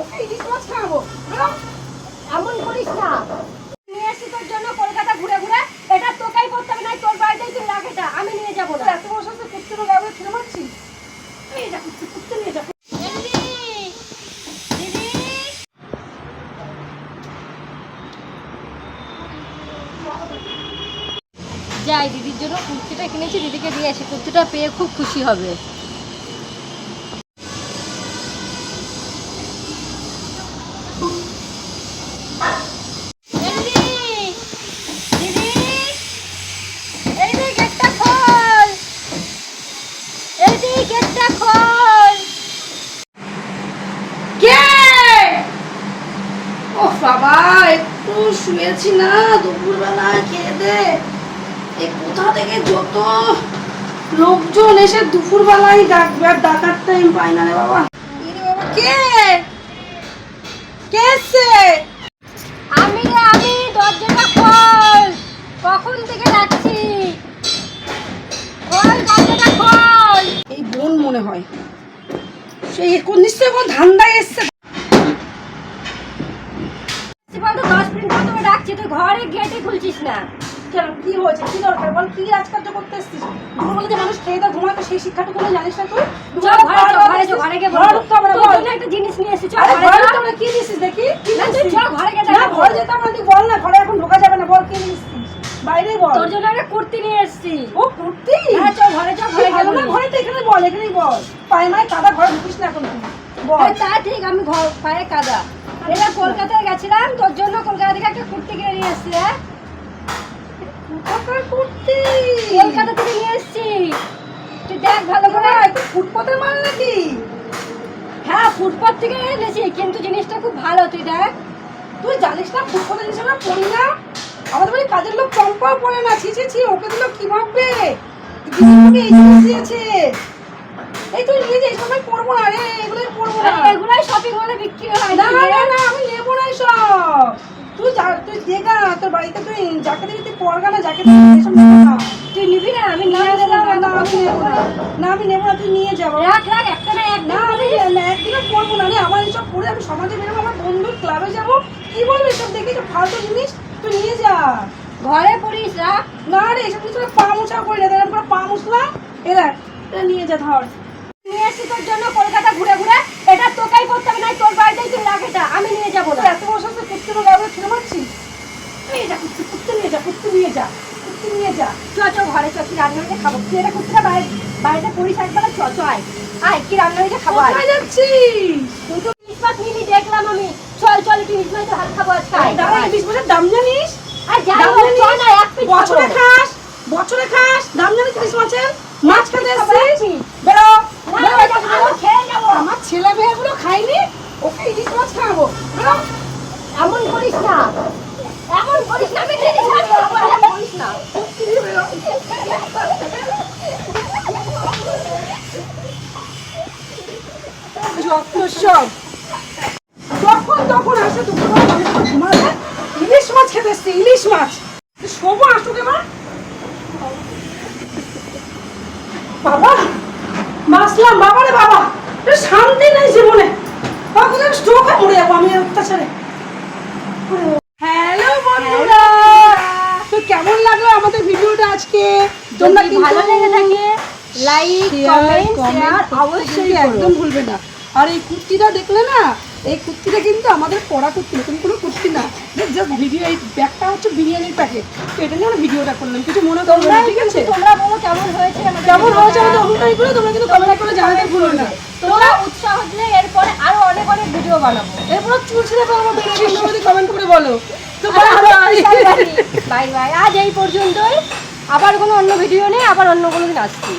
ওকে ইলিশ মাছ খাওয়াবো এমন করিস না। নিয়ে এসছি তোর জন্য কলকাতা ঘুরে ঘুরে এটা তোকেই করতে হবে না তোর বাড়িতেই তুই রাখ এটা। আমি নিয়ে যাব না। এত ছেড়ে যা নিয়ে যা। যাই দিদির জন্য কুর্তিটা কিনেছি দিদিকে দিয়ে আসি। কুর্তিটা পেয়ে খুব খুশি হবে। কে? ও বাবা, একটু শুয়েছি না দুপুরবেলা খেয়ে এই কোথা থেকে যত লোকজন এসে দুপুরবেলায় ডাকবে, আর ডাকার টাইম পায় না রে বাবা। কে? কে আমি আমি, দরজাটা খোল। কখন থেকে মনে হয়। সেই কোন নিশ্চয়ই কোন ধান্দায় এসছে। দশ মিনিট ধরে তোকে ডাকছি তুই ঘরে গেটে খুলছিস না। কেন কি হয়েছে? কি দরকার? বল কি রাজকার্য করতে এসছিস? দুপুরবেলা যে মানুষ খেয়ে দেয় ঘুমায় সেই শিক্ষাটুকু জানিস না তুই? একটা জিনিস নিয়ে এসেছি ঘরে ঘরে চল। ঢুকতে হবে না, কি দিছিস দেখি? কি না, তুই দিছিস? চল ঘরে গিয়ে না দেখাবো। ঘরে যেতে হবে বল না ঘরে এখন ঢোকা যাবে না বল কি দিছিস বাইরেই বল। তোর জন্য একটা কুর্তি নিয়ে এসেছি। ও কুর্তি? হ্যাঁ চল ঘরে চল ঘরে ভালো না ঘরে তো এখানে বল এখানেই বল। পায়ে মায় কাদা ঘরে ঢুকিস না এখন বল। হ্যাঁ, তা ঠিক আমি ঘর পায়ে কাদা। এটা কলকাতায় গেছিলাম তোর জন্য কলকাতা থেকে একটা কুর্তি কিনে নিয়ে এসেছি হ্যাঁ? কুর্তি। কলকাতা থেকে নিয়ে এসেছি। তুই দেখ ভালো করে। ফুটপাতের মাল নাকি? হ্যাঁ ফুটপাথ থেকে এনেছি কিন্তু জিনিসটা খুব ভালো তুই দেখ। তুই জানিস না ফুটপাতের জিনিস আমরা পড়ি না। আমাদের বাড়ি কাজের লোক চম্পাও পড়ে না। ছি ছি ছি ওকে দিল কি ভাববে? দিয়েছে। এই তুই নিয়ে যে এইসব আমি পড়ব না রে এগুলোই পড়ব না। এগুলাই শপিং মলে বিক্রি হয় না না না আমি নেব না এসব। তুই যা তুই দেখা তোর বাড়িতে তুই যাকে দিবি তুই পড়গা না যাকে দিবি এসব না তুই নিবি না আমি না নিয়ে না, না, আমি নেব না। না আমি নেব না তুই নিয়ে যাব রাখ রাখ একটা না এক না আমি না, একদিনও পড়ব না রে আমার এসব পড়ে আমি সমাজে বেরোবো আমার বন্ধুর ক্লাবে যাব। কি বলব এসব দেখে ফালতু জিনিস? তুই নিয়ে যা। ঘরে পড়িস রাখ না রে এসব তোরা পা মোছা করি না। এরকম করে পা মুছলাম এ দেখ এটা নিয়ে যা ধর। নিয়ে এসেছি তোর জন্য কলকাতা ঘুরে ঘুরে। এটা তোকেই করতে হবে না তোর বাড়িতেই তুই রাখ এটা। আমি নিয়ে যাব না। এত বড় সাথে কুত্তির গায়ে ছেড়ে মারছিস নিয়ে যা কুত্তি কুত্তি নিয়ে যা কুত্তি নিয়ে যা কুত্তি নিয়ে যা। চ চ ঘরে চ কি রান্না হয়েছে খাব? তুই এটা কুর্তিটা বাইরে বাড়িতে পড়িস একবার চ চ আয়। আয় কি রান্না হয়েছে খাব আয়। যাচ্ছিস? তুই তো মাছ নিলি দেখলাম আমি। চল চল একটু ইলিশ মাছ হাত খাব আজকে। আয়, ইলিশ মাছের দাম জানিস? আর? চল না এক পিস বছরে খাস বছরে খাস দাম জানিস ইলিশ মাছের? মাছ খেতে খাব বেরো। আমার ছেলে মেয়েগুলো খাইনি ওকে ইলিশ মাছ খাওয়াবো। এমন করিস না। এমন করিস না আমি ইলিশ মাছ খাব, এমন করিস না। যত সব। যখন তখন আসে দুপুরবেলা ঘুমাবে ইলিশ মাছ খেতে এসছে ইলিশ মাছ। শোভো আসুক এবার। বাবা বাঁচলাম বাবা রে বাবা। শান্তি নেই জীবনে। বাবা কোথায় স্ট্রোক হয়ে মরে যাব আমি অত্যাচারে। হ্যালো বন্ধুরা। তো কেমন লাগল আমাদের ভিডিওটা আজকে? তোমরা কিন্তু ভালো লেগে থাকে লাইক কমেন্ট শেয়ার অবশ্যই অবশ্যই একদম ভুলবে না। আর এই কুর্তিটা দেখলে না এই কুর্তিটা কিন্তু আমাদের পড়া কুর্তি না তুমি কোনো কুর্তি না জাস্ট ভিডিও এই ব্যাগটা হচ্ছে বিরিয়ানির প্যাকেট তো এটা নিয়ে আমরা ভিডিওটা করলাম কিছু মনে করবে না ঠিক আছে তোমরা বলো কেমন হয়েছে কেমন হয়েছে আমাদের অভিনয়গুলো তোমরা কিন্তু কমেন্ট করে জানাতে ভুলো না তোমরা উৎসাহ দিলে এরপরে আরও অনেক অনেক ভিডিও বানাবো এরপর চুল ছিঁড়ে পাবো বেরোবে কমেন্ট করে বলো তো বাই বাই আজ এই পর্যন্তই আবার কোনো অন্য ভিডিও নেই আবার অন্য কোনো দিন আসছি